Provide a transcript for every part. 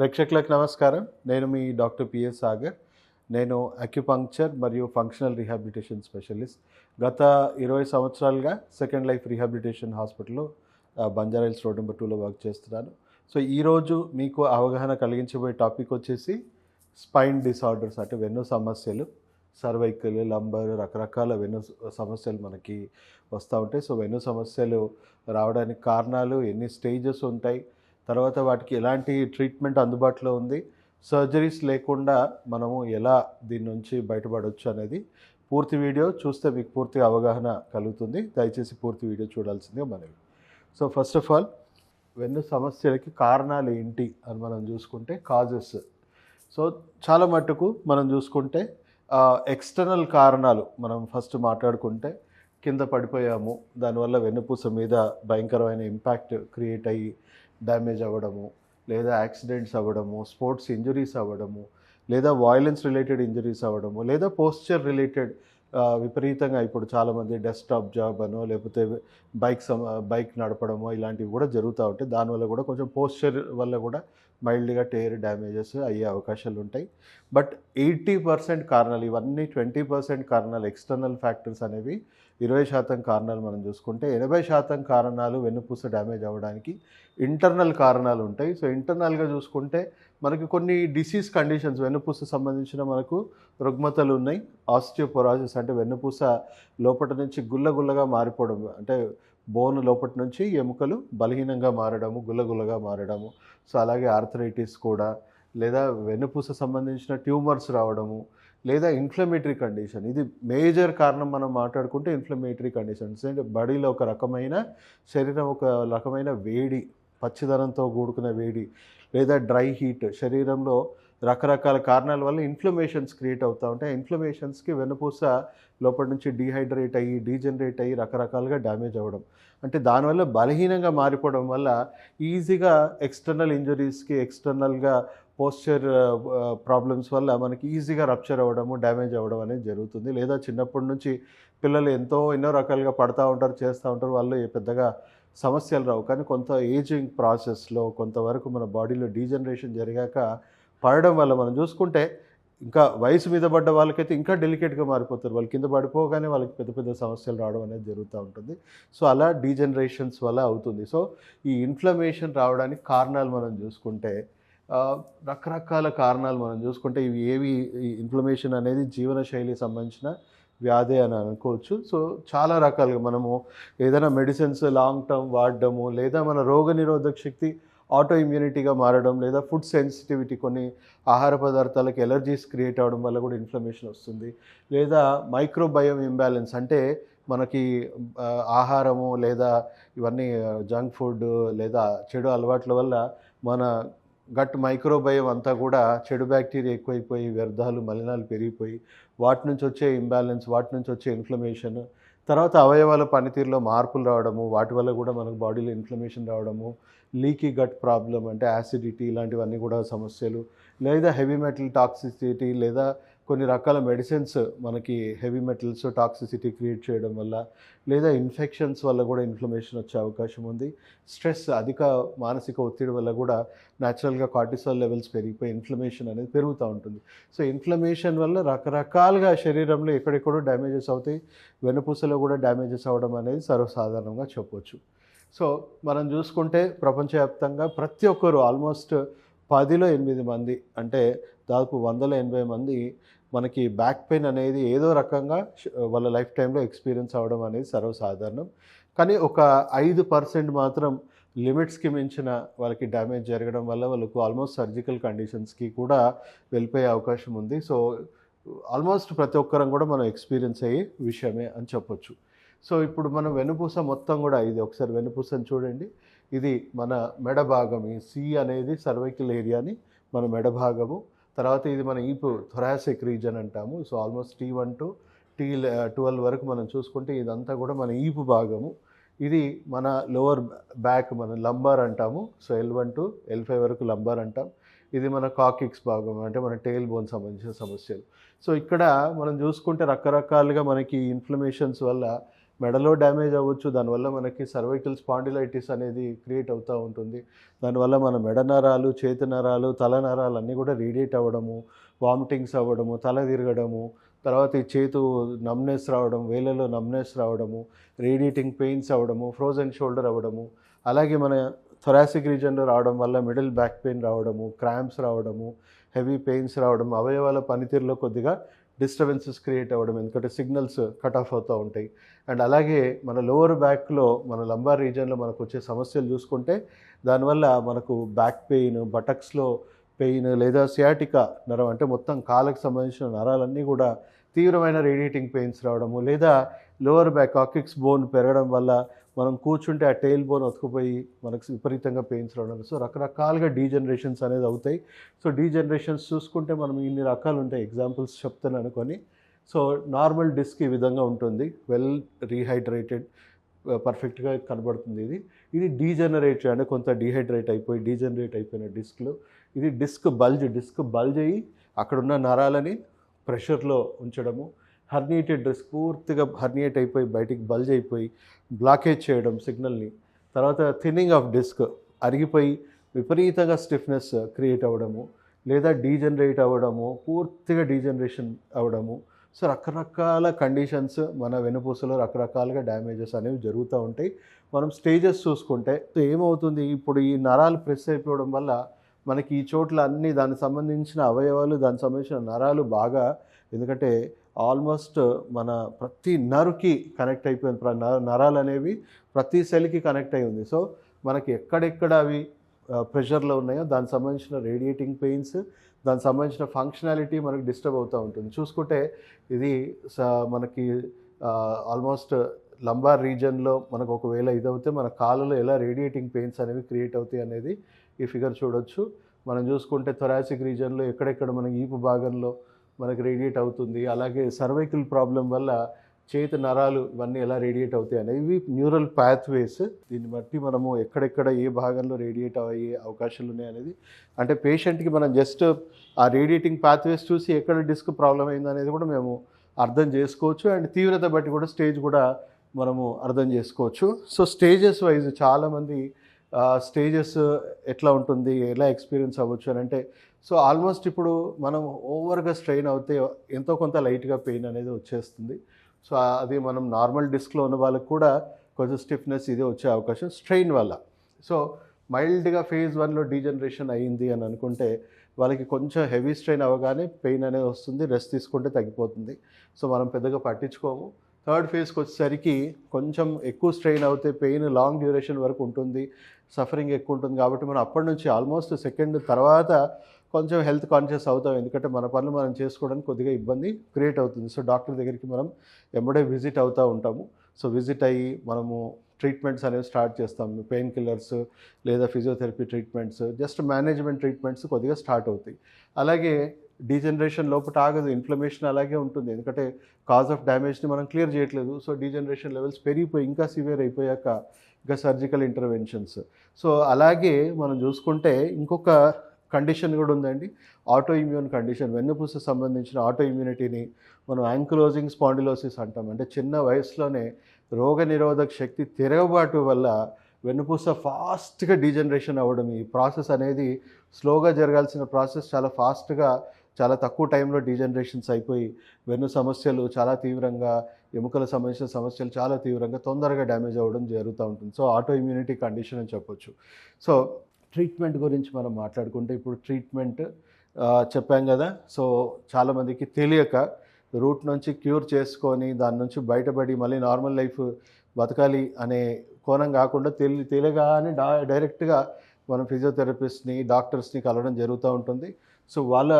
ప్రేక్షకులకు నమస్కారం. నేను మీ డాక్టర్ పిఎస్ సాగర్. నేను అక్యుపంక్చర్ మరియు ఫంక్షనల్ రీహాబిలిటేషన్ స్పెషలిస్ట్ గత ఇరవై సంవత్సరాలుగా సెకండ్ లైఫ్ రీహాబిలిటేషన్ హాస్పిటల్లో బంజారాయిల్స్ రోడ్ నెంబర్ టూలో వర్క్ చేస్తున్నాను. సో ఈరోజు మీకు అవగాహన కలిగించబోయే టాపిక్ వచ్చేసి స్పైన్ డిసార్డర్స్ అంటే వెన్ను సమస్యలు సర్వైకల్ లంబర్ రకరకాల వెన్ను సమస్యలు మనకి వస్తూ ఉంటాయి. సో వెన్ను సమస్యలు రావడానికి కారణాలు ఎన్ని స్టేజెస్ ఉంటాయి తర్వాత వాటికి ఎలాంటి ట్రీట్మెంట్ అందుబాటులో ఉంది? సర్జరీస్ లేకుండా మనము ఎలా దీని నుంచి బయటపడవచ్చు అనేది పూర్తి వీడియో చూస్తే మీకు పూర్తి అవగాహన కలుగుతుంది. దయచేసి పూర్తి వీడియో చూడాల్సిందే మనవి. సో ఫస్ట్ ఆఫ్ ఆల్ వెన్ను సమస్యలకి కారణాలు ఏంటి అని మనం చూసుకుంటే కాజెస్. సో చాలా మట్టుకు మనం చూసుకుంటే ఎక్స్టర్నల్ కారణాలు మనం ఫస్ట్ మాట్లాడుకుంటే కింద పడిపోయాము. దానివల్ల వెన్నుపూస మీద భయంకరమైన ఇంపాక్ట్ క్రియేట్ అయ్యి డ్యామేజ్ అవ్వడము లేదా యాక్సిడెంట్స్ అవ్వడము స్పోర్ట్స్ ఇంజరీస్ అవ్వడము లేదా వాయిలెన్స్ రిలేటెడ్ ఇంజరీస్ అవ్వడము లేదా పోస్చర్ రిలేటెడ్ విపరీతంగా ఇప్పుడు చాలామంది డెస్క్టాప్ జాబ్ అనో లేకపోతే బైక్ సమ బైక్ నడపడమో ఇలాంటివి కూడా జరుగుతూ ఉంటాయి దానివల్ల కూడా కొంచెం పోస్చర్ వల్ల కూడా మైల్డ్గా టైర్ డ్యామేజెస్ అయ్యే అవకాశాలు ఉంటాయి. బట్ ఎయిటీ పర్సెంట్ కారణాలు ఇవన్నీ ట్వంటీ పర్సెంట్ కారణాలు ఎక్స్టర్నల్ ఫ్యాక్టర్స్ అనేవి ఇరవై శాతం కారణాలు మనం చూసుకుంటే ఎనభై శాతం కారణాలు వెన్నుపూస డ్యామేజ్ అవ్వడానికి ఇంటర్నల్ కారణాలు ఉంటాయి. సో ఇంటర్నల్గా చూసుకుంటే మనకి కొన్ని డిసీజ్ కండిషన్స్ వెన్నుపూస సంబంధించిన మనకు రుగ్మతలు ఉన్నాయి. ఆస్టియోపొరాసిస్ అంటే వెన్నుపూస లోపల నుంచి గుల్లగుల్లగా మారిపోవడం అంటే బోన్ లోపటి నుంచి ఎముకలు బలహీనంగా మారడము గుల్లగుల్లగా మారడము. సో అలాగే ఆర్థరైటిస్ కూడా లేదా వెన్నుపూస సంబంధించిన ట్యూమర్స్ రావడము లేదా ఇన్ఫ్లమేటరీ కండిషన్. ఇది మేజర్ కారణం మనం మాట్లాడుకుంటే ఇన్ఫ్లమేటరీ కండిషన్స్ అంటే బాడీలో ఒక రకమైన శరీరం ఒక రకమైన వేడి పచ్చిదనంతో కూడుకున్న వేడి లేదా డ్రై హీట్ శరీరంలో రకరకాల కారణాల వల్ల ఇన్ఫ్లమేషన్స్ క్రియేట్ అవుతూ ఉంటాయి. ఇన్ఫ్లమేషన్స్కి వెన్నుపూస లోపల నుంచి డీహైడ్రేట్ అయ్యి డీజనరేట్ అయ్యి రకరకాలుగా డ్యామేజ్ అవ్వడం. అంటే దానివల్ల బలహీనంగా మారిపోవడం వల్ల ఈజీగా ఎక్స్టర్నల్ ఇంజరీస్కి ఎక్స్టర్నల్గా పోస్చర్ ప్రాబ్లమ్స్ వల్ల మనకి ఈజీగా రప్చర్ అవ్వడము డ్యామేజ్ అవ్వడం అనేది జరుగుతుంది. లేదా చిన్నప్పటి నుంచి పిల్లలు ఎంతో ఎన్నో రకాలుగా పడతా ఉంటారు చేస్తూ ఉంటారు. వాళ్ళు పెద్దగా సమస్యలు రావు. కానీ కొంత ఏజింగ్ ప్రాసెస్లో కొంతవరకు మన బాడీలో డీజనరేషన్ జరిగాక పడడం వల్ల మనం చూసుకుంటే ఇంకా వయసు మీద పడ్డ వాళ్ళకైతే ఇంకా డెలికేట్గా మారిపోతారు. వాళ్ళు కింద పడిపోగానే వాళ్ళకి పెద్ద పెద్ద సమస్యలు రావడం అనేది జరుగుతూ ఉంటుంది. సో అలా డీజనరేషన్స్ వల్ల అవుతుంది. సో ఈ ఇన్ఫ్లమేషన్ రావడానికి కారణాలు మనం చూసుకుంటే రకరకాల కారణాలు మనం చూసుకుంటే ఇవి ఏవి ఇన్ఫ్లమేషన్ అనేది జీవనశైలి సంబంధించిన వ్యాధి అని అనుకోవచ్చు. సో చాలా రకాలుగా మనము ఏదైనా మెడిసిన్స్ లాంగ్ టర్మ్ వాడడము లేదా మన రోగ నిరోధక శక్తి ఆటో ఇమ్యూనిటీగా మారడం లేదా ఫుడ్ సెన్సిటివిటీ కొన్ని ఆహార పదార్థాలకు ఎలర్జీస్ క్రియేట్ అవ్వడం వల్ల కూడా ఇన్ఫ్లమేషన్ వస్తుంది. లేదా మైక్రోబయోమ్ ఇంబ్యాలెన్స్ అంటే మనకి ఆహారము లేదా ఇవన్నీ జంక్ ఫుడ్ లేదా చెడు అలవాట్ల వల్ల మన గట్ మైక్రోబయం అంతా కూడా చెడు బ్యాక్టీరియా ఎక్కువైపోయి వ్యర్థాలు మలినాలు పెరిగిపోయి వాటి నుంచి వచ్చే ఇంబ్యాలెన్స్ వాటి నుంచి వచ్చే ఇన్ఫ్లమేషన్ తర్వాత అవయవాల పనితీరులో మార్పులు రావడము వాటి వల్ల కూడా మనకు బాడీలో ఇన్ఫ్లమేషన్ రావడము లీకీ గట్ ప్రాబ్లం అంటే యాసిడిటీ ఇలాంటివన్నీ కూడా సమస్యలు లేదా హెవీ మెటల్ టాక్సిసిటీ లేదా కొన్ని రకాల మెడిసిన్స్ మనకి హెవీ మెటల్స్ టాక్సిసిటీ క్రియేట్ చేయడం వల్ల లేదా ఇన్ఫెక్షన్స్ వల్ల కూడా ఇన్ఫ్లమేషన్ వచ్చే అవకాశం ఉంది. స్ట్రెస్ అధిక మానసిక ఒత్తిడి వల్ల కూడా న్యాచురల్గా కార్టిసాల్ లెవెల్స్ పెరిగిపోయి ఇన్ఫ్లమేషన్ అనేది పెరుగుతూ ఉంటుంది. సో ఇన్ఫ్లమేషన్ వల్ల రకరకాలుగా శరీరంలో ఎక్కడెక్కడో డ్యామేజెస్ అవుతాయి. వెనుపూసలో కూడా డ్యామేజెస్ అవ్వడం అనేది సర్వసాధారణంగా చెప్పవచ్చు సో మనం చూసుకుంటే ప్రపంచవ్యాప్తంగా ప్రతి ఒక్కరు ఆల్మోస్ట్ పదిలో ఎనిమిది మంది అంటే దాదాపు వందల ఎనభై మంది మనకి బ్యాక్ పెయిన్ అనేది ఏదో రకంగా వాళ్ళ లైఫ్ టైంలో ఎక్స్పీరియన్స్ అవ్వడం అనేది సర్వసాధారణం. కానీ ఒక ఐదు పర్సెంట్ మాత్రం లిమిట్స్కి మించిన వాళ్ళకి డ్యామేజ్ జరగడం వల్ల వాళ్ళకు ఆల్మోస్ట్ సర్జికల్ కండిషన్స్కి కూడా వెళ్ళిపోయే అవకాశం ఉంది. సో ఆల్మోస్ట్ ప్రతి ఒక్కరం కూడా మనం ఎక్స్పీరియన్స్ అయ్యే విషయమే అని చెప్పొచ్చు. సో ఇప్పుడు మనం వెనుపూస మొత్తం కూడా ఇది ఒకసారి వెనుపూసని చూడండి. ఇది మన మెడ భాగం ఈ సి అనేది సర్వైకల్ ఏరియాని మన మెడ భాగము. తర్వాత ఇది మన ఈపు థొరాసిక్ రీజన్ అంటాము. So almost T one to T twelve వరకు మనం చూసుకుంటే ఇదంతా కూడా మన ఈపు భాగము. ఇది మన లోవర్ బ్యాక్ మనం లంబార్ అంటాము. So L one to L five వరకు లంబార్ అంటాం. ఇది మన కాకిక్స్ భాగం అంటే మన టెయిల్ బోన్ సంబంధించిన సమస్యలు. సో ఇక్కడ మనం చూసుకుంటే రకరకాలుగా మనకి ఇన్ఫ్లమేషన్స్ వల్ల మెడలో డ్యామేజ్ అవ్వచ్చు దానివల్ల మనకి సర్వైకల్ స్పాండిలైటిస్ అనేది క్రియేట్ అవుతూ ఉంటుంది. దానివల్ల మన మెడ నరాలు చేతి నరాలు తల నరాలు అన్నీ కూడా రేడియేట్ అవ్వడము వామిటింగ్స్ అవ్వడము తల తిరగడము తర్వాత ఈ చేతు నమ్నెస్ రావడం వేలలో నమ్నెస్ రావడము రేడియేటింగ్ పెయిన్స్ అవ్వడము ఫ్రోజన్ షోల్డర్ అవ్వడము అలాగే మన థొరాసిక్ రీజన్లో రావడం వల్ల మిడిల్ బ్యాక్ పెయిన్ రావడము క్రాంప్స్ రావడము హెవీ పెయిన్స్ రావడం అవయవాల పనితీరులో కొద్దిగా డిస్టర్బెన్సెస్ క్రియేట్ అవ్వడం ఎందుకంటే సిగ్నల్స్ కట్ ఆఫ్ అవుతూ ఉంటాయి. అండ్ అలాగే మన లోవర్ బ్యాక్లో మన లంబార్ రీజన్లో మనకు వచ్చే సమస్యలు చూసుకుంటే దానివల్ల మనకు బ్యాక్ పెయిన్ బటక్స్లో పెయిన్ లేదా సియాటికా నరం అంటే మొత్తం కాళ్ళకు సంబంధించిన నరాలన్నీ కూడా తీవ్రమైన రేడియేటింగ్ పెయిన్స్ రావడము లేదా లోవర్ బ్యాక్ ఆకిక్స్ బోన్ పెరగడం వల్ల మనం కూర్చుంటే ఆ టైల్ బోన్ అతుకుపోయి మనకు విపరీతంగా పెయిన్స్ రావడం సో రకరకాలుగా డీజనరేషన్స్ అనేది అవుతాయి. సో డీజనరేషన్స్ చూసుకుంటే మనం ఇన్ని రకాలు ఉంటాయి. ఎగ్జాంపుల్స్ చెప్తాను అనుకొని. సో నార్మల్ డిస్క్ ఈ విధంగా ఉంటుంది. వెల్ రీహైడ్రేటెడ్ పర్ఫెక్ట్గా కనబడుతుంది ఇది. ఇది డీజనరేట్ అంటే కొంత డీహైడ్రేట్ అయిపోయి డీజనరేట్ అయిపోయిన డిస్క్లు. ఇది డిస్క్ బల్జ్ డిస్క్ బల్జ్ అయ్యి అక్కడున్న నరాలని ప్రెషర్లో ఉంచడము. హర్నియేటెడ్ డ్రెస్ పూర్తిగా హర్నియేట్ అయిపోయి బయటికి బల్జ్ అయిపోయి బ్లాకేజ్ చేయడం సిగ్నల్ని. తర్వాత థిన్నింగ్ ఆఫ్ డిస్క్ అరిగిపోయి విపరీతంగా స్టిఫ్నెస్ క్రియేట్ అవ్వడము లేదా డీజనరేట్ అవ్వడము పూర్తిగా డీజనరేషన్ అవ్వడము సో రకరకాల కండిషన్స్ మన వెనుపూసలో రకరకాలుగా డ్యామేజెస్ అనేవి జరుగుతూ ఉంటాయి. మనం స్టేజెస్ చూసుకుంటే ఏమవుతుంది? ఇప్పుడు ఈ నరాలు ప్రెస్ అయిపోవడం వల్ల మనకి ఈ చోట్ల అన్ని దానికి సంబంధించిన అవయవాలు దానికి సంబంధించిన నరాలు బాగా ఎందుకంటే ఆల్మోస్ట్ మన ప్రతి నరుకి కనెక్ట్ అయిపోయింది. నరాలు అనేవి ప్రతి సెల్కి కనెక్ట్ అయి ఉంది. సో మనకి ఎక్కడెక్కడ అవి ప్రెషర్లో ఉన్నాయో దానికి సంబంధించిన రేడియేటింగ్ పెయిన్స్ దానికి సంబంధించిన ఫంక్షనాలిటీ మనకి డిస్టర్బ్ అవుతూ ఉంటుంది. చూసుకుంటే ఇది స- మనకి ఆల్మోస్ట్ లంబార్ రీజన్లో మనకు ఒకవేళ ఇదవుతే మన కాళ్ళలో ఎలా రేడియేటింగ్ పెయిన్స్ అనేవి క్రియేట్ అవుతాయి అనేది ఈ ఫిగర్ చూడొచ్చు. మనం చూసుకుంటే థొరాసిక్ రీజన్లో ఎక్కడెక్కడ మన ఈపు భాగంలో మనకి రేడియేట్ అవుతుంది. అలాగే సర్వైకల్ ప్రాబ్లం వల్ల చేతి నరాలు ఇవన్నీ ఎలా రేడియేట్ అవుతాయి అనేవి ఇవి న్యూరల్ పాత్వేస్ దీన్ని బట్టి మనము ఎక్కడెక్కడ ఏ భాగంలో రేడియేట్ అయ్యే అవకాశాలు ఉన్నాయి అనేది అంటే పేషెంట్కి మనం జస్ట్ ఆ రేడియేటింగ్ పాత్వేస్ చూసి ఎక్కడ డిస్క్ ప్రాబ్లం అయింది అనేది కూడా మేము అర్థం చేసుకోవచ్చు. అండ్ తీవ్రత బట్టి కూడా స్టేజ్ కూడా మనము అర్థం చేసుకోవచ్చు. సో స్టేజెస్ వైజ్ చాలామంది స్టేజెస్ ఎట్లా ఉంటుంది ఎలా ఎక్స్పీరియన్స్ అవ్వచ్చు అని అంటే సో ఆల్మోస్ట్ ఇప్పుడు మనం ఓవర్గా స్ట్రెయిన్ అవుతే ఎంతో కొంత లైట్గా పెయిన్ అనేది వచ్చేస్తుంది. సో అది మనం నార్మల్ డిస్క్లో ఉన్న వాళ్ళకి కూడా కొంచెం స్టిఫ్నెస్ ఇది వచ్చే అవకాశం స్ట్రెయిన్ వల్ల. సో మైల్డ్గా ఫేజ్ వన్లో డీజనరేషన్ అయ్యింది అని అనుకుంటే వాళ్ళకి కొంచెం హెవీ స్ట్రెయిన్ అవ్వగానే పెయిన్ అనేది వస్తుంది రెస్ట్ తీసుకుంటే తగ్గిపోతుంది. సో మనం పెద్దగా పట్టించుకోము. థర్డ్ ఫేజ్కి వచ్చేసరికి కొంచెం ఎక్కువ స్ట్రెయిన్ అవుతే పెయిన్ లాంగ్ డ్యూరేషన్ వరకు ఉంటుంది సఫరింగ్ ఎక్కువ ఉంటుంది కాబట్టి మనం అప్పటి నుంచి ఆల్మోస్ట్ సెకండ్ తర్వాత కొంచెం హెల్త్ కాన్షియస్ అవుతాం. ఎందుకంటే మన పనులు మనం చేసుకోవడానికి కొద్దిగా ఇబ్బంది క్రియేట్ అవుతుంది. సో డాక్టర్ దగ్గరికి మనం ఎంబడే విజిట్ అవుతూ ఉంటాము. సో విజిట్ అయ్యి మనము ట్రీట్మెంట్స్ అనేవి స్టార్ట్ చేస్తాం. పెయిన్ కిల్లర్స్ లేదా physiotherapy treatments just management treatments కొద్దిగా స్టార్ట్ అవుతాయి. అలాగే డీజనరేషన్ లోపల ఆగదు. ఇన్ఫ్లమేషన్ అలాగే ఉంటుంది. ఎందుకంటే కాజ్ ఆఫ్ డ్యామేజ్ని మనం క్లియర్ చేయట్లేదు. సో డీజనరేషన్ లెవెల్స్ పెరిగిపోయి ఇంకా సివియర్ అయిపోయాక ఇంకా సర్జికల్ ఇంటర్వెన్షన్స్. సో అలాగే మనం చూసుకుంటే ఇంకొక కండిషన్ కూడా ఉందండి. ఆటో ఇమ్యూన్ కండిషన్ వెన్నుపూస సంబంధించిన ఆటో ఇమ్యూనిటీని మనం యాంక్లోజింగ్ స్పాండిలోసిస్ అంటాం. అంటే చిన్న వయసులోనే రోగ నిరోధక శక్తి తిరగబాటు వల్ల వెన్నుపూస ఫాస్ట్గా డీజనరేషన్ అవ్వడం. ఈ ప్రాసెస్ అనేది స్లోగా జరగాల్సిన ప్రాసెస్. చాలా ఫాస్ట్గా చాలా తక్కువ టైంలో డీజనరేషన్స్ అయిపోయి వెన్ను సమస్యలు చాలా తీవ్రంగా ఎముకల సంబంధించిన సమస్యలు చాలా తీవ్రంగా తొందరగా డ్యామేజ్ అవ్వడం జరుగుతూ ఉంటుంది. సో ఆటో ఇమ్యూనిటీ కండిషన్ అని చెప్పొచ్చు. సో ట్రీట్మెంట్ గురించి మనం మాట్లాడుకుంటే ఇప్పుడు ట్రీట్మెంట్ చెప్పాం కదా. సో చాలామందికి తెలియక రూట్ నుంచి క్యూర్ చేసుకొని దాని నుంచి బయటపడి మళ్ళీ నార్మల్ లైఫ్ బతకాలి అనే కోణం కాకుండా తెలి తెలియగానే డా డైరెక్ట్గా మనం ఫిజియోథెరపిస్ట్ని డాక్టర్స్ని కలవడం జరుగుతూ ఉంటుంది. సో వాళ్ళ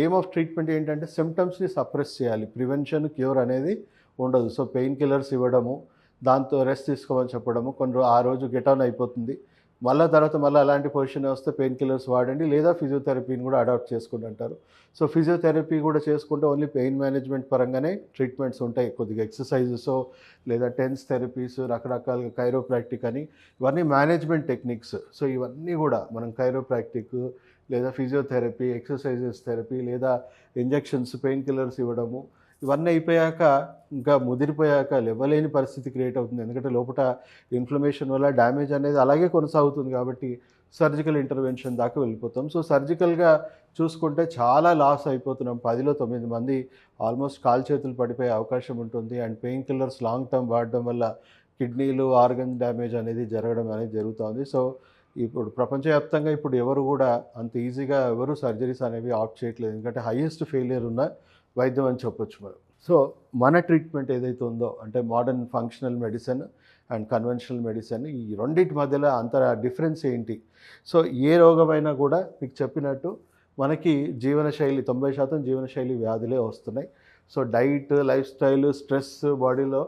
ఎయిమ్ ఆఫ్ ట్రీట్మెంట్ ఏంటంటే సిమ్టమ్స్ని సప్రెస్ చేయాలి. ప్రివెన్షన్ క్యూర్ అనేది ఉండదు. సో పెయిన్ కిల్లర్స్ ఇవ్వడము దాంతో రెస్ట్ తీసుకోమని చెప్పడము కొన్ని ఆ రోజు గెట్ ఆన్ అయిపోతుంది. మళ్ళీ తర్వాత మళ్ళీ అలాంటి పొజిషన్ వస్తే పెయిన్ కిల్లర్స్ వాడండి లేదా ఫిజియోథెరపీని కూడా అడాప్ట్ చేసుకోండి అంటారు. సో ఫిజియోథెరపీ కూడా చేసుకుంటే ఓన్లీ పెయిన్ మేనేజ్మెంట్ పరంగానే ట్రీట్మెంట్స్ ఉంటాయి కొద్దిగా. ఎక్సర్సైజెస్ లేదా టెన్స్ థెరపీస్ రకరకాలుగా కైరోప్రాక్టిక్ అని ఇవన్నీ మేనేజ్మెంట్ టెక్నిక్స్ సో ఇవన్నీ కూడా మనం కైరోప్రాక్టిక్ లేదా ఫిజియోథెరపీ ఎక్సర్సైజెస్ థెరపీ లేదా ఇంజెక్షన్స్ పెయిన్ కిల్లర్స్ ఇవ్వడము ఇవన్నీ అయిపోయాక ఇంకా ముదిరిపోయాక లేవలేని పరిస్థితి క్రియేట్ అవుతుంది. ఎందుకంటే లోపల ఇన్ఫ్లమేషన్ వల్ల డ్యామేజ్ అనేది అలాగే కొనసాగుతుంది కాబట్టి సర్జికల్ ఇంటర్వెన్షన్ దాకా వెళ్ళిపోతాం. సో సర్జికల్గా చూసుకుంటే చాలా లాస్ అయిపోతున్నాం. పదిలో తొమ్మిది మంది ఆల్మోస్ట్ కాలు చేతులు పడిపోయే అవకాశం ఉంటుంది. And pain killers long term వాడడం వల్ల కిడ్నీలు ఆర్గన్ డ్యామేజ్ అనేది జరగడం అనేది జరుగుతుంది. సో ఇప్పుడు ప్రపంచవ్యాప్తంగా ఇప్పుడు ఎవరు కూడా అంత ఈజీగా ఎవరు సర్జరీస్ అనేవి ఆప్ట్ చేయట్లేదు. ఎందుకంటే హైయెస్ట్ ఫెయిలియర్ ఉన్న వైద్యం అని చెప్పొచ్చు మనం. సో మన ట్రీట్మెంట్ ఏదైతే ఉందో అంటే modern functional medicine and conventional medicine ఈ రెండింటి మధ్యలో అంత డిఫరెన్స్ ఏంటి? సో ఏ రోగమైనా కూడా మీకు చెప్పినట్టు మనకి జీవనశైలి తొంభై శాతం జీవనశైలి వ్యాధులే వస్తున్నాయి. So diet life style stress బాడీలో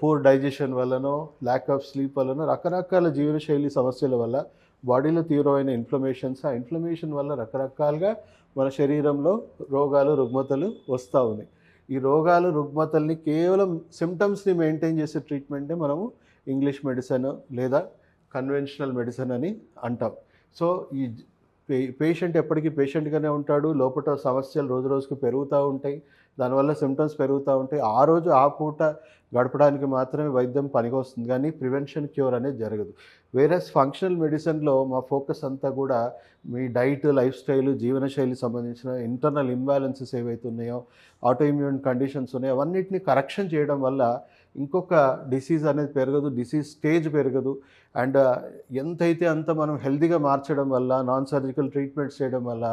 పూర్ డైజెషన్ వల్లనో ల్యాక్ ఆఫ్ స్లీప్ వల్లనో రకరకాల జీవనశైలి సమస్యల వల్ల బాడీలో తీవ్రమైన ఇన్ఫ్లమేషన్స్ ఆ ఇన్ఫ్లమేషన్ వల్ల రకరకాలుగా మన శరీరంలో రోగాలు రుగ్మతలు వస్తూ ఉన్నాయి. ఈ రోగాలు రుగ్మతల్ని కేవలం సిమ్టమ్స్ని మెయింటైన్ చేసే ట్రీట్మెంటే మనము ఇంగ్లీష్ మెడిసిన్ లేదా కన్వెన్షనల్ మెడిసిన్ అని అంటాం. సో ఈ పే పేషెంట్ ఎప్పటికీ పేషెంట్గానే ఉంటాడు. లోపల సమస్యలు రోజు రోజుకు పెరుగుతూ ఉంటాయి. దానివల్ల సిమ్టమ్స్ పెరుగుతూ ఉంటాయి ఆ రోజు ఆ పూట గడపడానికి మాత్రమే వైద్యం పనికొస్తుంది. కానీ ప్రివెన్షన్ క్యూర్ అనేది జరగదు. వేరే ఫంక్షనల్ మెడిసిన్లో మా ఫోకస్ అంతా కూడా మీ డైట్ లైఫ్ స్టైల్ జీవనశైలి సంబంధించిన ఇంటర్నల్ ఇంబ్యాలెన్సెస్ ఏవైతే ఉన్నాయో ఆటోఇమ్యూన్ కండిషన్స్ ఉన్నాయో అవన్నిటిని కరెక్షన్ చేయడం వల్ల ఇంకొక డిసీజ్ అనేది పెరగదు డిసీజ్ స్టేజ్ పెరగదు. అండ్ uh, ఎంతైతే అంత మనం హెల్తీగా మార్చడం వల్ల నాన్ సర్జికల్ ట్రీట్మెంట్స్ చేయడం వల్ల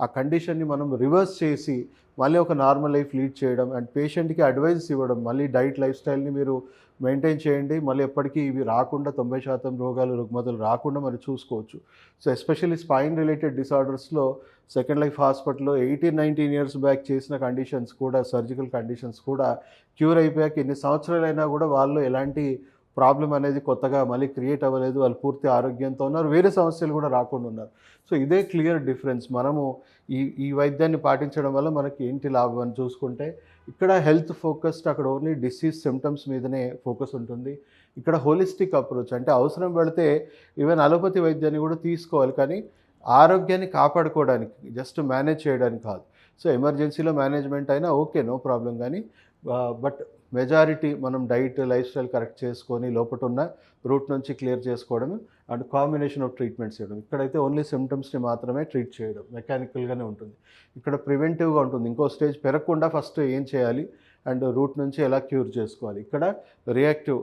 ఆ కండిషన్ని మనం రివర్స్ చేసి మళ్ళీ ఒక నార్మల్ లైఫ్ లీడ్ చేయడం అండ్ పేషెంట్కి అడ్వైస్ ఇవ్వడం మళ్ళీ డైట్ లైఫ్ స్టైల్ని మీరు మెయింటైన్ చేయండి. మళ్ళీ ఎప్పటికీ ఇవి రాకుండా తొంభై శాతం రోగాలు రుగ్మతలు రాకుండా మరి చూసుకోవచ్చు. సో ఎస్పెషల్లీ స్పైన్ రిలేటెడ్ డిసార్డర్స్లో సెకండ్ లైఫ్ హాస్పిటల్లో ఎయిటీన్ నైన్టీన్ ఇయర్స్ బ్యాక్ చేసిన కండిషన్స్ కూడా సర్జికల్ కండిషన్స్ కూడా క్యూర్ అయిపోయాక ఎన్ని సంవత్సరాలైనా కూడా వాళ్ళు ఎలాంటి ప్రాబ్లం అనేది కొత్తగా మళ్ళీ క్రియేట్ అవ్వలేదు. వాళ్ళు పూర్తి ఆరోగ్యంతో ఉన్నారు. వేరే సమస్యలు కూడా రాకుండా ఉన్నారు. సో ఇదే క్లియర్ డిఫరెన్స్. మనము ఈ ఈ వైద్యాన్ని పాటించడం వల్ల మనకి ఏంటి లాభం అని చూసుకుంటే ఇక్కడ హెల్త్ ఫోకస్డ్ అక్కడ ఓన్లీ డిసీజ్ సిమ్టమ్స్ మీదనే ఫోకస్ ఉంటుంది. ఇక్కడ హోలిస్టిక్ అప్రోచ్ అంటే అవసరం పడితే ఈవెన్ అలోపతి వైద్యాన్ని కూడా తీసుకోవాలి కానీ ఆరోగ్యాన్ని కాపాడుకోవడానికి జస్ట్ మేనేజ్ చేయడానికి కాదు. సో ఎమర్జెన్సీలో మేనేజ్మెంట్ అయినా ఓకే నో ప్రాబ్లం. కానీ బట్ మెజారిటీ మనం డైట్ లైఫ్ స్టైల్ కరెక్ట్ చేసుకొని లోపల ఉన్న రూట్ నుంచి క్లియర్ చేసుకోవడం అండ్ కాంబినేషన్ ఆఫ్ ట్రీట్మెంట్స్ చేయడం. ఇక్కడైతే ఓన్లీ సిమ్టమ్స్ని మాత్రమే ట్రీట్ చేయడం మెకానికల్గానే ఉంటుంది. ఇక్కడ ప్రివెంటివ్గా ఉంటుంది. ఇంకో స్టేజ్ పెరగకుండా ఫస్ట్ ఏం చేయాలి? అండ్ రూట్ నుంచి ఎలా క్యూర్ చేసుకోవాలి? ఇక్కడ రియాక్టివ్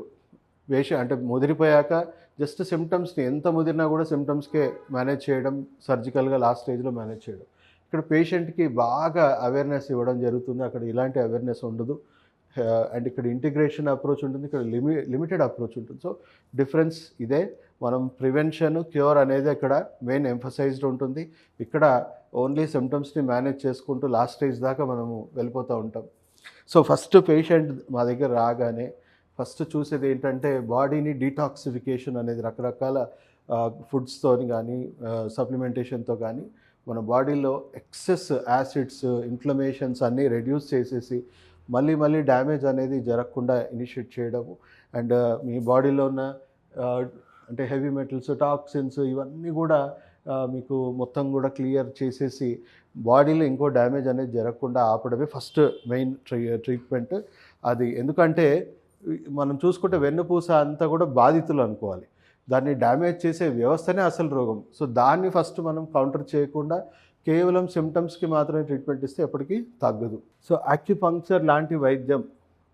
వేష అంటే ముదిరిపోయాక జస్ట్ సిమ్టమ్స్ని ఎంత ముదిరినా కూడా సిమ్టమ్స్కే మేనేజ్ చేయడం సర్జికల్గా లాస్ట్ స్టేజ్లో మేనేజ్ చేయడం. ఇక్కడ పేషెంట్కి బాగా అవేర్నెస్ ఇవ్వడం జరుగుతుంది. అక్కడ ఇలాంటి అవేర్నెస్ ఉండదు. అండ్ ఇక్కడ ఇంటిగ్రేషన్ అప్రోచ్ ఉంటుంది. ఇక్కడ లిమి లిమిటెడ్ అప్రోచ్ ఉంటుంది. సో డిఫరెన్స్ ఇదే. మనం ప్రివెన్షన్ క్యూర్ అనేది ఇక్కడ మెయిన్ ఎంఫసైజ్డ్ ఉంటుంది. ఇక్కడ ఓన్లీ సిమ్టమ్స్ని మేనేజ్ చేసుకుంటూ లాస్ట్ స్టేజ్ దాకా మనము వెళ్ళిపోతూ ఉంటాం. సో ఫస్ట్ పేషెంట్ మా దగ్గర రాగానే ఫస్ట్ చూసేది ఏంటంటే బాడీని డీటాక్సిఫికేషన్ అనేది రకరకాల ఫుడ్స్తో కానీ సప్లిమెంటేషన్తో కానీ మన బాడీలో ఎక్సెస్ యాసిడ్స్ ఇన్ఫ్లమేషన్స్ అన్నీ రెడ్యూస్ చేసేసి మళ్ళీ మళ్ళీ డ్యామేజ్ అనేది జరగకుండా ఇనిషియేట్ చేయడము. అండ్ మీ బాడీలో ఉన్న అంటే హెవీ మెటల్స్ టాక్సిన్స్ ఇవన్నీ కూడా మీకు మొత్తం కూడా క్లియర్ చేసేసి బాడీలో ఇంకో డ్యామేజ్ అనేది జరగకుండా ఆపడమే ఫస్ట్ మెయిన్ ట్రీ ట్రీట్మెంట్ అది. ఎందుకంటే మనం చూసుకుంటే వెన్నుపూస అంతా కూడా బాధితులు అనుకోవాలి. దాన్ని డ్యామేజ్ చేసే వ్యవస్థనే అసలు రోగం. సో దాన్ని ఫస్ట్ మనం కౌంటర్ చేయకుండా కేవలం సిమ్టమ్స్కి మాత్రమే ట్రీట్మెంట్ ఇస్తే ఎప్పటికీ తగ్గదు. సో అక్యుపంక్చర్ లాంటి వైద్యం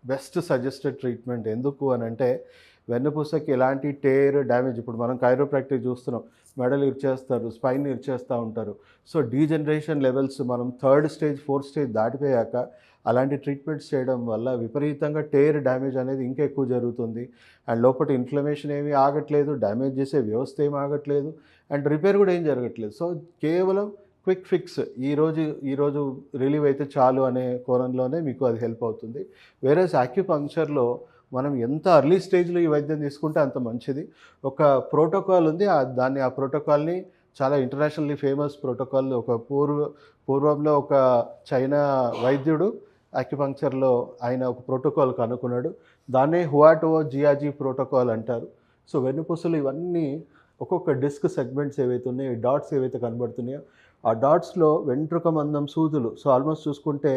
బెస్ట్ సజెస్టెడ్ ట్రీట్మెంట్. ఎందుకు అని అంటే వెన్నుపూసకి ఎలాంటి టేర్ డ్యామేజ్ ఇప్పుడు మనం కైరోప్రాక్టిక్ చూస్తున్నాం. మెడలు ఇచ్చేస్తారు స్పైన్ ఇర్చేస్తూ ఉంటారు. సో డీజనరేషన్ లెవెల్స్ మనం థర్డ్ స్టేజ్ ఫోర్త్ స్టేజ్ దాటిపోయాక అలాంటి ట్రీట్మెంట్స్ చేయడం వల్ల విపరీతంగా టేర్ డ్యామేజ్ అనేది ఇంకా ఎక్కువ జరుగుతుంది. అండ్ లోపల ఇన్ఫ్లమేషన్ ఏమీ ఆగట్లేదు డ్యామేజ్ చేసే వ్యవస్థ ఏమీ ఆగట్లేదు. అండ్ రిపేర్ కూడా ఏం జరగట్లేదు. సో కేవలం క్విక్ ఫిక్స్ ఈరోజు ఈరోజు రిలీవ్ అయితే చాలు అనే కోణంలోనే మీకు అది హెల్ప్ అవుతుంది. వేరే అక్యుపంక్చర్లో మనం ఎంత అర్లీ స్టేజ్లో ఈ వైద్యం తీసుకుంటే అంత మంచిది. ఒక ప్రోటోకాల్ ఉంది ఆ దాన్ని ఆ ప్రోటోకాల్ని చాలా ఇంటర్నేషనల్లీ ఫేమస్ ప్రోటోకాల్ ఒక పూర్వ పూర్వంలో ఒక చైనా వైద్యుడు అక్యుపంక్చర్లో ఆయన ఒక ప్రోటోకాల్ కనుక్కున్నాడు. దాన్నే హువాటో జియాజీ ప్రోటోకాల్ అంటారు. సో వెన్నుపూసలు ఇవన్నీ ఒక్కొక్క డిస్క్ సెగ్మెంట్స్ ఏవైతే ఉన్నాయో డాట్స్ ఏవైతే కనబడుతున్నాయో ఆ డాట్స్లో వెంట్రుక మందం సూదులు. సో ఆల్మోస్ట్ చూసుకుంటే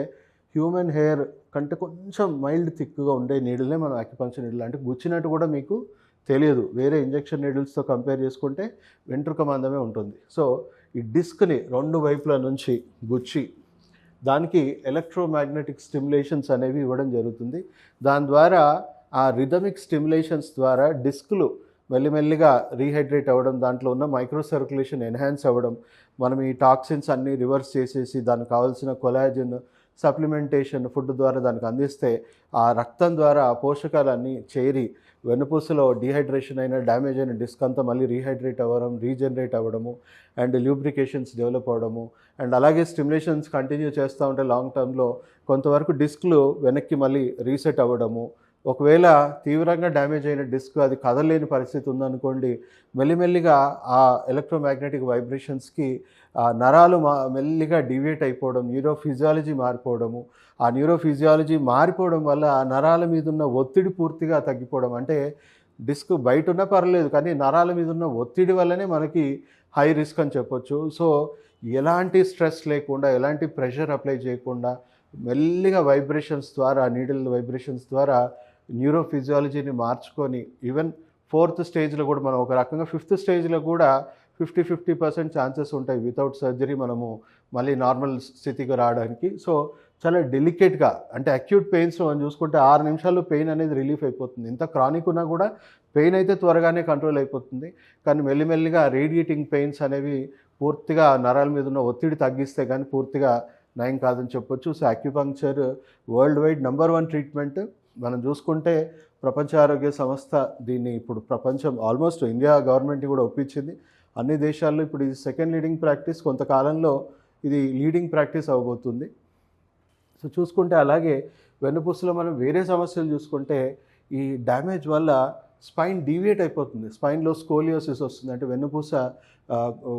హ్యూమన్ హెయిర్ కంటే కొంచెం మైల్డ్ థిక్గా ఉండే నీడిల్నే మనం అక్యుపంక్చర్ నీడిల్ అంటే గుచ్చినట్టు కూడా మీకు తెలియదు. వేరే ఇంజెక్షన్ నీడిల్స్తో కంపేర్ చేసుకుంటే వెంట్రుక మందమే ఉంటుంది. సో ఈ డిస్క్ని రెండు వైపుల నుంచి గుచ్చి దానికి ఎలక్ట్రోమాగ్నెటిక్ స్టిమ్యులేషన్స్ అనేవి ఇవ్వడం జరుగుతుంది. దాని ద్వారా ఆ రిథమిక్ స్టిమ్యులేషన్స్ ద్వారా డిస్క్లు మెల్లిమెల్లిగా రీహైడ్రేట్ అవ్వడం దాంట్లో ఉన్న మైక్రో సర్క్యులేషన్ ఎన్హాన్స్ అవ్వడం మనం ఈ టాక్సిన్స్ అన్నీ రివర్స్ చేసేసి దానికి కావాల్సిన కొలాజిన్ సప్లిమెంటేషన్ ఫుడ్ ద్వారా దానికి అందిస్తే ఆ రక్తం ద్వారా ఆ పోషకాలన్నీ చేరి వెన్నుపూసలో డీహైడ్రేషన్ అయిన డ్యామేజ్ అయిన డిస్క్ అంతా మళ్ళీ రీహైడ్రేట్ అవ్వడం రీజనరేట్ అవ్వడము అండ్ ల్యూబ్రికేషన్స్ డెవలప్ అవ్వడము అండ్ అలాగే స్టిమ్యులేషన్స్ కంటిన్యూ చేస్తూ ఉంటే లాంగ్ టర్మ్లో కొంతవరకు డిస్క్లు వెనక్కి మళ్ళీ రీసెట్ అవ్వడము ఒకవేళ తీవ్రంగా డ్యామేజ్ అయిన డిస్క్ అది కదలలేని పరిస్థితి ఉందనుకోండి మెల్లిమెల్లిగా ఆ ఎలక్ట్రోమాగ్నెటిక్ వైబ్రేషన్స్కి ఆ నరాలు మా మెల్లిగా డివియేట్ అయిపోవడం న్యూరోఫిజియాలజీ మారిపోవడము ఆ న్యూరోఫిజియాలజీ మారిపోవడం వల్ల నరాల మీద ఉన్న ఒత్తిడి పూర్తిగా తగ్గిపోవడం అంటే డిస్క్ బయట ఉన్నా పర్లేదు కానీ నరాల మీద ఉన్న ఒత్తిడి వల్లనే మనకి హై రిస్క్ అని చెప్పొచ్చు. సో ఎలాంటి స్ట్రెస్ లేకుండా ఎలాంటి ప్రెషర్ అప్లై చేయకుండా మెల్లిగా వైబ్రేషన్స్ ద్వారా నీడిల్ వైబ్రేషన్స్ ద్వారా న్యూరోఫిజియాలజీని మార్చుకొని ఈవెన్ ఫోర్త్ స్టేజ్లో కూడా మనం ఒక రకంగా ఫిఫ్త్ స్టేజ్లో కూడా ఫిఫ్టీ ఫిఫ్టీ పర్సెంట్ ఛాన్సెస్ ఉంటాయి. వితౌట్ సర్జరీ మనము మళ్ళీ నార్మల్ స్థితికి రావడానికి. సో చాలా డెలికేట్గా అంటే అక్యూట్ పెయిన్స్ మనం చూసుకుంటే ఆరు నిమిషాల్లో పెయిన్ అనేది రిలీఫ్ అయిపోతుంది. ఇంత క్రానిక్ ఉన్నా కూడా పెయిన్ అయితే త్వరగానే కంట్రోల్ అయిపోతుంది. కానీ మెల్లిమెల్లిగా రేడియేటింగ్ పెయిన్స్ అనేవి పూర్తిగా నరాల మీద ఉన్న ఒత్తిడి తగ్గిస్తే కానీ పూర్తిగా నయం కాదని చెప్పొచ్చు. So acupuncture world wide number one treatment మనం చూసుకుంటే ప్రపంచ ఆరోగ్య సంస్థ దీన్ని ఇప్పుడు ప్రపంచం ఆల్మోస్ట్ ఇండియా గవర్నమెంట్ కూడా ఒప్పించింది. అన్ని దేశాల్లో ఇప్పుడు ఇది సెకండ్ లీడింగ్ ప్రాక్టీస్ కొంతకాలంలో ఇది లీడింగ్ ప్రాక్టీస్ అవబోతుంది. సో చూసుకుంటే అలాగే వెన్నుపూసలో మనం వేరే సమస్యలు చూసుకుంటే ఈ డ్యామేజ్ వల్ల స్పైన్ డీవియేట్ అయిపోతుంది. స్పైన్లో స్కోలియోసిస్ వస్తుంది. అంటే వెన్నుపూస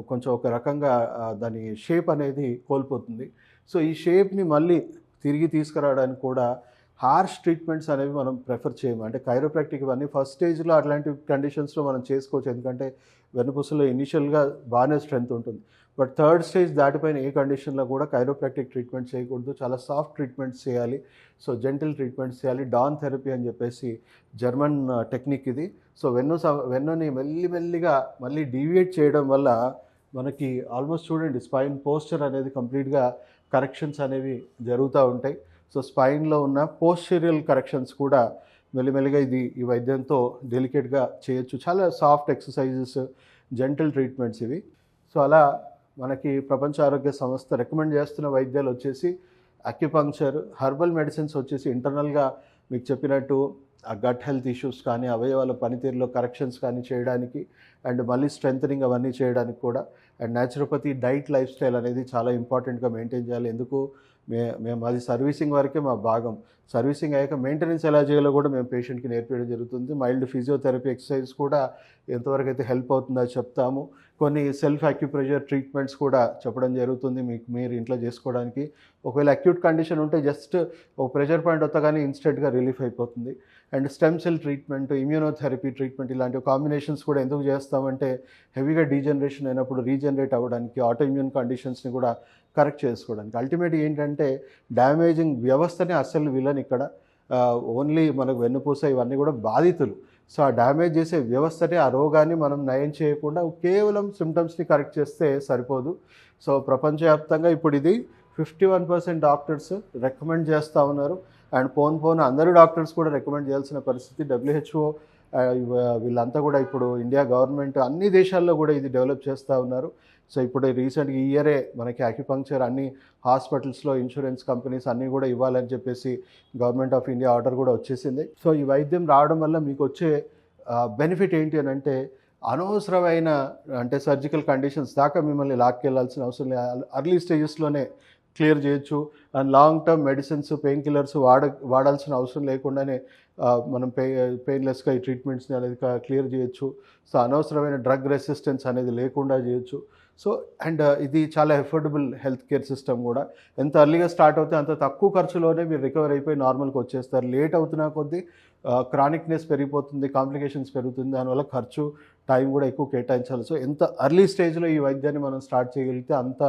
కొంచెం ఒక రకంగా దాని షేప్ అనేది కోల్పోతుంది. సో ఈ షేప్ని మళ్ళీ తిరిగి తీసుకురావడానికి కూడా హార్ష్ ట్రీట్మెంట్స్ అనేవి మనం ప్రిఫర్ చేయము. అంటే కైరోప్రాక్టిక్ ఇవన్నీ ఫస్ట్ స్టేజ్లో అట్లాంటి కండిషన్స్లో మనం చేసుకోవచ్చు. ఎందుకంటే వెన్నుపూసలో ఇనిషియల్గా బాగానే స్ట్రెంత్ ఉంటుంది. బట్ థర్డ్ స్టేజ్ దాటిపోయిన ఏ కండిషన్లో కూడా కైరోప్రాక్టిక్ ట్రీట్మెంట్ చేయకూడదు. చాలా సాఫ్ట్ ట్రీట్మెంట్స్ చేయాలి. సో జెంటిల్ ట్రీట్మెంట్స్ చేయాలి. డాన్ థెరపీ అని చెప్పేసి జర్మన్ టెక్నిక్ uh, ఇది. సో వెన్ను వెన్నుని మెల్లి మెల్లిగా మళ్ళీ డీవియేట్ చేయడం వల్ల మనకి ఆల్మోస్ట్ చూడండి స్పైన్ పోస్చర్ అనేది కంప్లీట్గా కరెక్షన్స్ అనేవి జరుగుతూ ఉంటాయి. సో స్పైన్లో ఉన్న పోస్చరియల్ కరెక్షన్స్ కూడా మెల్లిమెల్లిగా ఇది ఈ వైద్యంతో డెలికేట్గా చేయొచ్చు. చాలా సాఫ్ట్ ఎక్సర్సైజెస్ జెంటల్ ట్రీట్మెంట్స్ ఇవి. సో అలా మనకి ప్రపంచ ఆరోగ్య సంస్థ రికమెండ్ చేస్తున్న వైద్యాలు వచ్చేసి అక్యుపంక్చర్ హర్బల్ మెడిసిన్స్ వచ్చేసి ఇంటర్నల్గా మీకు చెప్పినట్టు ఆ గట్ హెల్త్ ఇష్యూస్ కానీ అవయవాల పనితీరులో కరెక్షన్స్ కానీ చేయడానికి అండ్ మళ్ళీ స్ట్రెంథనింగ్ అవన్నీ చేయడానికి కూడా. And naturopathy diet life style అనేది చాలా ఇంపార్టెంట్గా మెయింటైన్ చేయాలి. ఎందుకు? మే మేము అది సర్వీసింగ్ వరకే మా భాగం. సర్వీసింగ్ అయ్యాక మెయింటెనెన్స్ ఎలా చేయాలో కూడా మేము పేషెంట్కి నేర్పించడం జరుగుతుంది. మైల్డ్ ఫిజియోథెరపీ ఎక్సర్సైజ్ కూడా ఎంతవరకు అయితే హెల్ప్ అవుతుందో చెప్తాము. కొన్ని సెల్ఫ్ అక్యుప్రెషర్ ట్రీట్మెంట్స్ కూడా చెప్పడం జరుగుతుంది మీకు మీరు ఇంట్లో చేసుకోవడానికి. ఒకవేళ అక్యూట్ కండిషన్ ఉంటే జస్ట్ ఒక ప్రెషర్ పాయింట్ వస్తగానే ఇన్స్టెంట్గా రిలీఫ్ అయిపోతుంది. And stem cell treatment immunotherapy treatment ఇలాంటి కాంబినేషన్స్ కూడా ఎందుకు చేస్తామంటే హెవీగా డీజనరేషన్ అయినప్పుడు రీజనరేట్ అవ్వడానికి ఆటో ఇమ్యూన్ కండిషన్స్ని కూడా కరెక్ట్ చేసుకోవడానికి. అల్టిమేట్ ఏంటంటే డ్యామేజింగ్ వ్యవస్థనే అస్సలు విలన్ ఇక్కడ ఓన్లీ మనకు వెన్నుపూస ఇవన్నీ కూడా బాధితులు. సో ఆ డ్యామేజ్ చేసే వ్యవస్థనే ఆ రోగాన్ని మనం నయం చేయకుండా కేవలం సిమ్టమ్స్ని కరెక్ట్ చేస్తే సరిపోదు. సో ప్రపంచవ్యాప్తంగా ఇప్పుడు ఇది fifty one percent doctors recommend చేస్తూ ఉన్నారు. అండ్ ఫోన్ పోన్ అందరూ డాక్టర్స్ కూడా రికమెండ్ చేయాల్సిన పరిస్థితి. డబ్ల్యూహెచ్ఓ వీళ్ళంతా కూడా ఇప్పుడు ఇండియా గవర్నమెంట్ అన్ని దేశాల్లో కూడా ఇది డెవలప్ చేస్తూ ఉన్నారు. సో ఇప్పుడు రీసెంట్గా ఈ ఇయరే మనకి అక్యుపంక్చర్ అన్ని హాస్పిటల్స్లో ఇన్సూరెన్స్ కంపెనీస్ అన్నీ కూడా ఇవ్వాలని చెప్పేసి గవర్నమెంట్ ఆఫ్ ఇండియా ఆర్డర్ కూడా వచ్చేసింది. సో ఈ వైద్యం రావడం వల్ల మీకు వచ్చే బెనిఫిట్ ఏంటి అని అంటే అనవసరమైన అంటే సర్జికల్ కండిషన్స్ దాకా మిమ్మల్ని లాక్కెళ్ళాల్సిన అవసరం లేదు అర్లీ స్టేజెస్లోనే క్లియర్ చేయొచ్చు. And long term medicines pain killers వాడ వాడాల్సిన అవసరం లేకుండానే మనం పే పెయిన్లెస్గా ఈ ట్రీట్మెంట్స్ని అనేది క్లియర్ చేయొచ్చు. సో అనవసరమైన డ్రగ్ రెసిస్టెన్స్ అనేది లేకుండా చేయొచ్చు. సో అండ్ ఇది చాలా ఎఫోర్డబుల్ హెల్త్ కేర్ సిస్టమ్ కూడా. ఎంత అర్లీగా స్టార్ట్ అవుతే అంత తక్కువ ఖర్చులోనే మీరు రికవర్ అయిపోయి నార్మల్కి వచ్చేస్తారు. లేట్ అవుతున్నా కొద్దీ క్రానిక్నెస్ పెరిగిపోతుంది కాంప్లికేషన్స్ పెరుగుతుంది దానివల్ల ఖర్చు టైం కూడా ఎక్కువ కేటాయించాలి. సో ఎంత అర్లీ స్టేజ్లో ఈ వైద్యాన్ని మనం స్టార్ట్ చేయగలిగితే అంత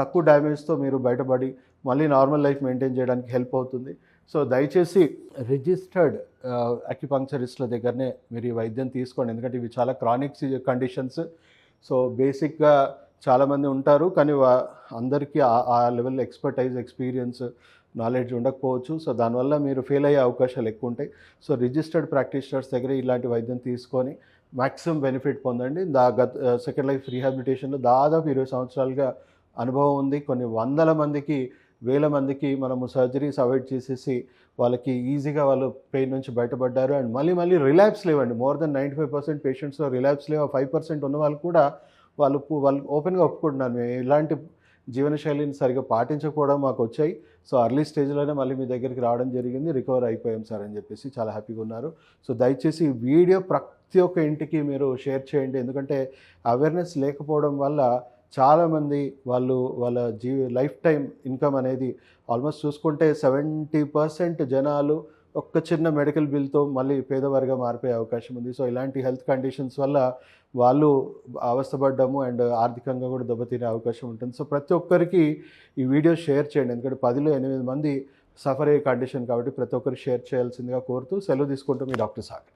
తక్కువ డ్యామేజ్తో మీరు బయటపడి మళ్ళీ నార్మల్ లైఫ్ మెయింటైన్ చేయడానికి హెల్ప్ అవుతుంది. సో దయచేసి రిజిస్టర్డ్ అక్యుపంక్చరిస్ట్ల దగ్గరనే మీరు ఈ వైద్యం తీసుకోండి. ఎందుకంటే ఇవి చాలా క్రానిక్ కండిషన్స్ సో బేసిక్గా చాలామంది ఉంటారు కానీ వా- అందరికీ ఆ- లెవెల్ ఎక్స్పర్టైజ్ ఎక్స్పీరియన్స్ నాలెడ్జ్ ఉండకపోవచ్చు. సో దానివల్ల మీరు ఫెయిల్ అయ్యే అవకాశాలు ఎక్కువ ఉంటాయి. సో రిజిస్టర్డ్ ప్రాక్టీషనర్స్ దగ్గర ఇలాంటి వైద్యం తీసుకొని మ్యాక్సిమం బెనిఫిట్ పొందండి. దా గత సెకండ్ లైఫ్ రీహాబిలిటేషన్లో దాదాపు ఇరవై సంవత్సరాలుగా అనుభవం ఉంది. కొన్ని వందల మందికి వేల మందికి మనము సర్జరీస్ అవాయిడ్ చేసేసి వాళ్ళకి ఈజీగా వాళ్ళు పెయిన్ నుంచి బయటపడ్డారు. అండ్ మళ్ళీ మళ్ళీ రిలాప్స్ లేవండి. More than ninety five percent పేషెంట్స్లో relapse లేవు. ఫైవ్ పర్సెంట్ ఉన్న వాళ్ళు కూడా వాళ్ళు వాళ్ళు ఓపెన్గా ఒప్పుకుంటున్నారు. మేము ఇలాంటి జీవనశైలిని సరిగా పాటించకపోవడం మాకు వచ్చాయి. సో అర్లీ స్టేజ్లోనే మళ్ళీ మీ దగ్గరికి రావడం జరిగింది. రికవర్ అయిపోయాం సార్ అని చెప్పేసి చాలా హ్యాపీగా ఉన్నారు. సో దయచేసి ఈ వీడియో ప్రతి ఒక్క ఇంటికి మీరు షేర్ చేయండి. ఎందుకంటే అవేర్నెస్ లేకపోవడం వల్ల చాలామంది వాళ్ళు వాళ్ళ జీ లైఫ్ టైం ఇన్కమ్ అనేది ఆల్మోస్ట్ చూసుకుంటే సెవెంటీ పర్సెంట్ జనాలు ఒక్క చిన్న మెడికల్ బిల్తో మళ్ళీ పేదవారిగా మారిపోయే అవకాశం ఉంది. సో ఇలాంటి హెల్త్ కండిషన్స్ వల్ల వాళ్ళు అవస్థపడ్డము అండ్ ఆర్థికంగా కూడా దెబ్బతినే అవకాశం ఉంటుంది. సో ప్రతి ఒక్కరికి ఈ వీడియో షేర్ చేయండి. ఎందుకంటే పదిలో ఎనిమిది మంది సఫర్ అయ్యే కండిషన్ కాబట్టి ప్రతి ఒక్కరికి షేర్ చేయాల్సిందిగా కోరుతూ సెలవు తీసుకుంటూ మీ డాక్టర్ సాగర్.